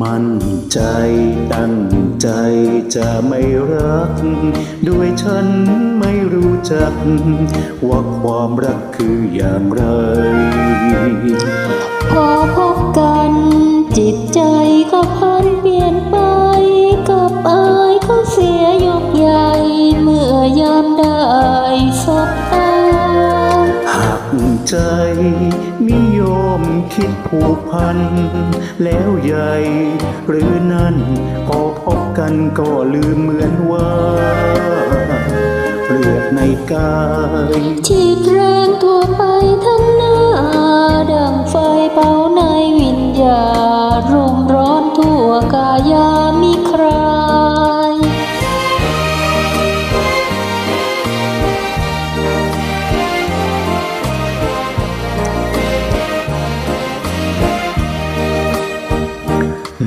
มันใจตั้งใจจะไม่รัก ด้วยฉันไม่รู้จัก ว่าความรักคืออย่างไร ใจ นิยมคิดผูกพัน แล้วใหญ่ หรือนั่นพอพบกันก็ลืมเหมือนว่าเลือดในกายฉีดแรงทั่วไปทั้งหน้า ดังไฟเป่าในวิญญาณรุมร้อนทั่วกายา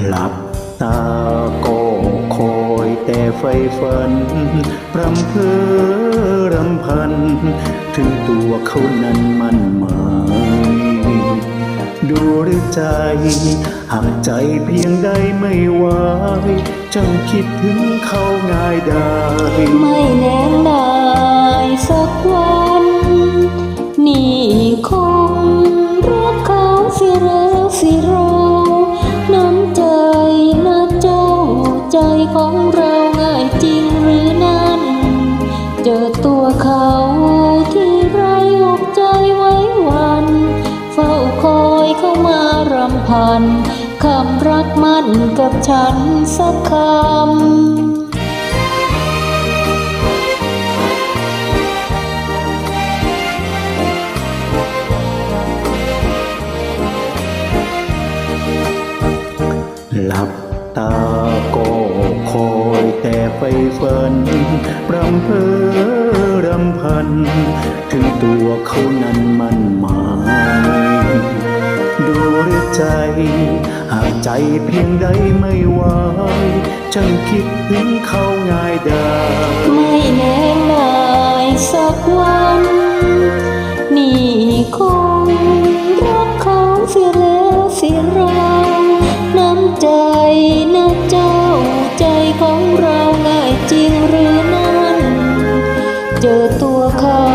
หลับตาก็คอยแต่ไฟฝันพรำเพอรำพัน ถึงตัวเขานั้นมันหมายดูหรือใจหักใจเพียงใดไม่ไหวจังคิดถึงเขาง่ายได้ ไม่แน่นายสักวัน ของเราง่ายจริงหรือนั้น เจอตัวเขาที่ไรอกใจไว้วัน เฝ้าคอยเข้ามารำพันคำรักมันกับฉันสักคำหลับ ตาก็คอยแต่ไฟฝันรำเพอรำพัน ถึงตัวเขานั้นมันหมายดูหรือใจ หากใจเพียงใดไม่ไหวจังคิดถึงเขาง่ายได้ไม่แน่นายสักวัน นี่คง เจอตัวเขา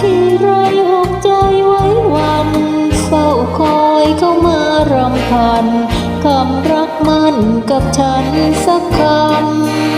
ที่ไรอกใจไว้วันเฝ้าคอยเข้ามารำพันคำรักมันกับฉันสักคำ